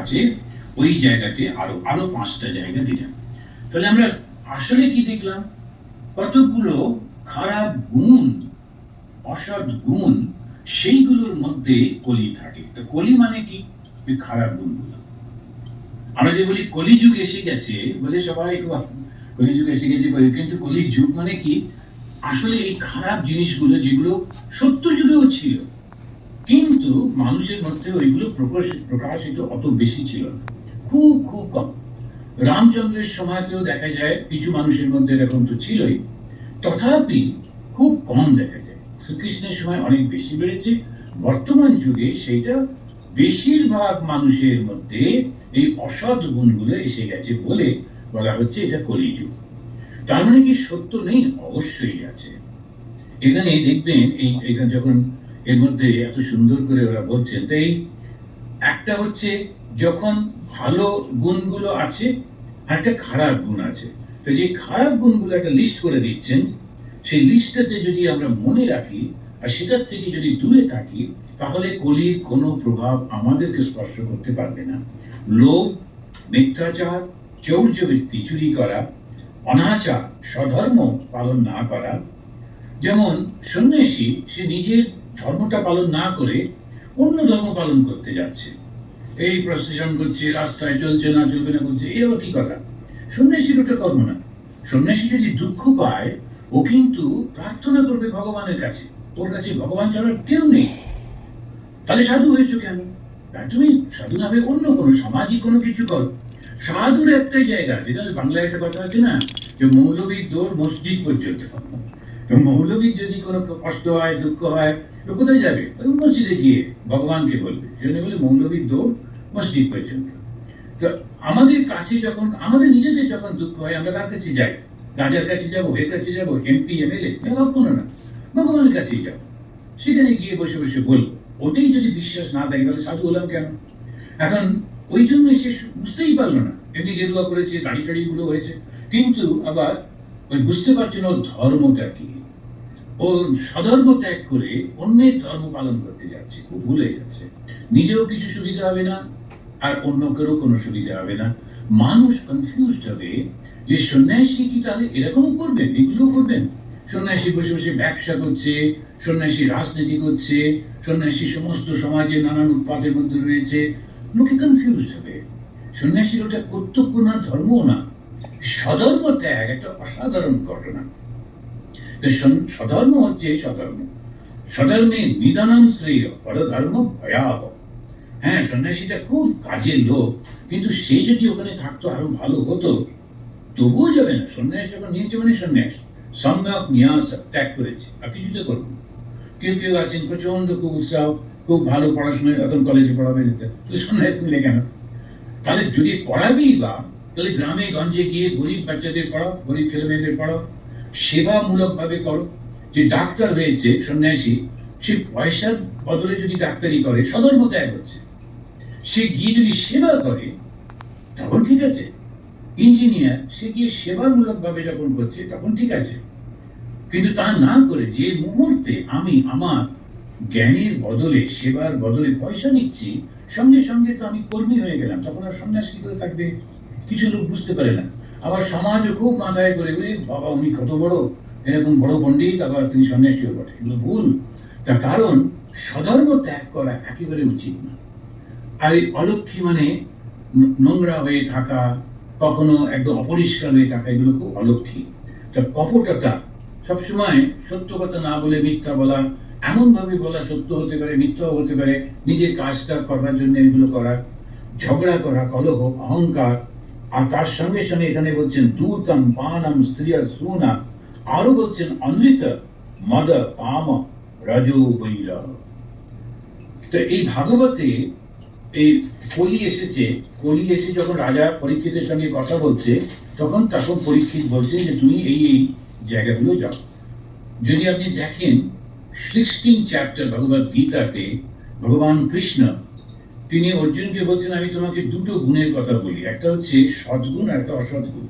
আছে ওই জায়গাতে আরও আরও পাঁচটা জায়গা দিলাম তাহলে আমরা আসলে কি দেখলাম? কতগুলো খারাপ গুণ, অসৎ গুণ সেইগুলোর মধ্যে কলি থাকে। তো কলি মানে কি? ওই খারাপ গুণগুলো। আমরা যে বলি কলিযুগ এসে গেছে, বলে সবাই কলিযুগ এসে গেছে বলে, কিন্তু কলিযুগ মানে কি? আসলে এই খারাপ জিনিসগুলো, যেগুলো সত্য যুগেও ছিল কিন্তু মানুষের মধ্যে ওইগুলো প্রকাশ- প্রকাশিত অত বেশি ছিল না। খুব খুব কম। রামচন্দ্রের সময়তেও দেখা যায় কিছু মানুষের মধ্যে এরকম তো ছিলই। তথাপি খুব কম দেখা যায়। শ্রীকৃষ্ণের সময় অনেক বেশি বেড়েছে। বর্তমান যুগে সেইটা বেশিরভাগ মানুষের মধ্যে এই অসৎ গুণগুলো এসে গেছে বলে বলা হচ্ছে এটা কলিযুগ। তার মানে কি সত্য নেই? অবশ্যই আছে। এখানে দেখবেন এই, এখানে যখন এর মধ্যে এত সুন্দর করে ওরা বলছেন। তাই একটা হচ্ছে যখন ভালো গুণগুলো আছে, আর একটা খারাপ গুণ আছে। তো যে খারাপ গুণগুলো একটা লিস্ট করে দিচ্ছেন, সেই লিস্টটাতে যদি আমরা মনে রাখি, আর সেটার থেকে যদি দূরে থাকি, তাহলে কলির কোনো প্রভাব আমাদেরকে স্পর্শ করতে পারবে না। লোভ, মিথ্যাচার চৌর্যবৃত্তি চুরি করা, অনাচার, স্বধর্ম পালন না করা। যেমন সন্ন্যাসী, সে নিজের ধর্মটা পালন না করে অন্য ধর্ম পালন করতে যাচ্ছে। এই প্রসেশন করছে, রাস্তায় চলছে, না চলবে না করছে এরও কি কথা। সন্ন্যাসীর ওটা কর্ম না। সন্ন্যাসী যদি দুঃখ পায়, ও কিন্তু প্রার্থনা করবে ভগবানের কাছে। ওর কাছে ভগবান ছাড়া কেউ নেই। তাহলে সাধু হয়েছো কেন? আর তুমি সাধু না হয়ে অন্য কোনো সামাজিক কোনো কিছু করো? সাধুর একটাই জায়গা যেটা বাংলায় একটা কথা আছে না, যে মৌলবীর দৌড় মসজিদ পর্যন্ত। মৌলবীর যদি কোনো কষ্ট হয়, দুঃখ হয়, তো কোথায় যাবে? ওই মসজিদে গিয়ে ভগবানকে বলবে। সেজন্য বলে মৌলবীর দৌড় মসজিদ পর্যন্ত। তো আমাদের কাছে যখন, আমাদের নিজেদের যখন দুঃখ হয়, আমরা কার কাছে যাই? রাজার কাছে যাব, এর কাছে যাব এমপি এমএলএ কখনো না। ভগবানের কাছেই যাব। সেখানে গিয়ে বসে বসে বলব। ওটাই যদি বিশ্বাস না থাকে, তাহলে সাধু হলাম কেন? এখন ওই জন্য সে বুঝতেই পারল না। এমনি গেরুয়া করেছে, দাড়ি টাড়িগুলো হয়েছে। কিন্তু আবার ওই বুঝতে পারছে না ধর্মটা কি? ও স্বধর্ম ত্যাগ করে অন্যের ধর্ম পালন করতে যাচ্ছে, খুব ভুলে যাচ্ছে। নিজেও কিছু সুবিধা হবে না, আর অন্য কেউ কোনো সুবিধা হবে না। মানুষ কনফিউজড হবে যে সন্ন্যাসী কি তাহলে এরকম করবেন এগুলো করবেন? সন্ন্যাসী বসে বসে ব্যবসা করছে, সন্ন্যাসী রাজনীতি করছে, সন্ন্যাসী সমস্ত সমাজে নানান উৎপাদের মধ্যে রয়েছে। লোকে কনফিউজ হবে। সন্ন্যাসীর ওটা কর্তব্য না ধর্ম না। সধর্ম ত্যাগ একটা অসাধারণ ঘটনা। সধর্ম হচ্ছে সধর্ম সধর্মে নিদানম শ্রেয়, পরধর্ম ভয়াবহ। হ্যাঁ সন্ন্যাসীটা খুব কাজের লোক, কিন্তু সে যদি ওখানে থাকতো আরও ভালো হতো, তবুও যাবে না। সন্ন্যাস যখন নিয়েছে মানে সন্ন্যাস। সম্যক নিয়াস ত্যাগ করেছে, আর কিছুতে করব না। কেউ কেউ আছেন প্রচণ্ড খুব উৎসাহ, খুব ভালো পড়াশোনা, এখন কলেজে পড়াবে। যেতে তো সন্ন্যাস মিলে কেন? তাহলে যদি পড়াবি বা তাহলে গ্রামে, গঞ্জে গিয়ে গরিব বাচ্চাদের পড়াও, গরিব ছেলে মেয়েদের পড়াও, সেবামূলকভাবে করো। যে ডাক্তার হয়েছে, সন্ন্যাসী, সে পয়সার বদলে যদি ডাক্তারি করে সদর্ম ত্যাগ হচ্ছে। সে গিয়ে যদি সেবা করে, তখন ঠিক আছে। ইঞ্জিনিয়ার, সে গিয়ে সেবামূলকভাবে যখন করছে, তখন ঠিক আছে। কিন্তু তা না করে যে মুহূর্তে আমি আমার জ্ঞানের বদলে, সেবার বদলে পয়সা নিচ্ছি, সঙ্গে সঙ্গে তো আমি কর্মী হয়ে গেলাম, তখন আর সন্ন্যাস করে থাকবে? কিছু লোক বুঝতে পারে না। আবার সমাজও খুব মাথায় করে বলে বাবা, উনি কত বড়। এরকম বড় পণ্ডিত, আবার তিনি সন্ন্যাসীও বটে। এগুলো ভুল। তার কারণ সধর্ম ত্যাগ করা একেবারে উচিত না। আর এই অলক্ষী মানে নোংরা হয়ে থাকা, কখনো একদম অপরিষ্কার হয়ে থাকা, এগুলো খুব অলক্ষী। তা কপটতা, সবসময় সত্য কথা না বলে মিথ্যা বলা, এমনভাবে বলা সত্য হতে পারে, মিথ্যাও হতে পারে, নিজের কাজটা করবার জন্য এগুলো করা, ঝগড়া করা, কলহ, অহংকার আর তার সঙ্গে সঙ্গে এখানে বলছেন, দূতম পানম স্ত্রিয়া সুনা। আরও বলছেন, অনৃত মদ পাম রজো তো এই ভাগবতে এই কলি এসেছে, কলি এসে যখন রাজা পরীক্ষিতের সঙ্গে কথা বলছে, তখন তখন পরীক্ষিত বলছে যে, তুমি এই এই জায়গাগুলো যাও। যদি আপনি দেখেন, সিক্সটিন চ্যাপ্টার ভগবত গীতাতে ভগবান কৃষ্ণ তিনি অর্জুনকে বলছেন, আমি তোমাকে দুটো গুণের কথা বলি। একটা হচ্ছে সদ্গুণ আর একটা অসৎগুণ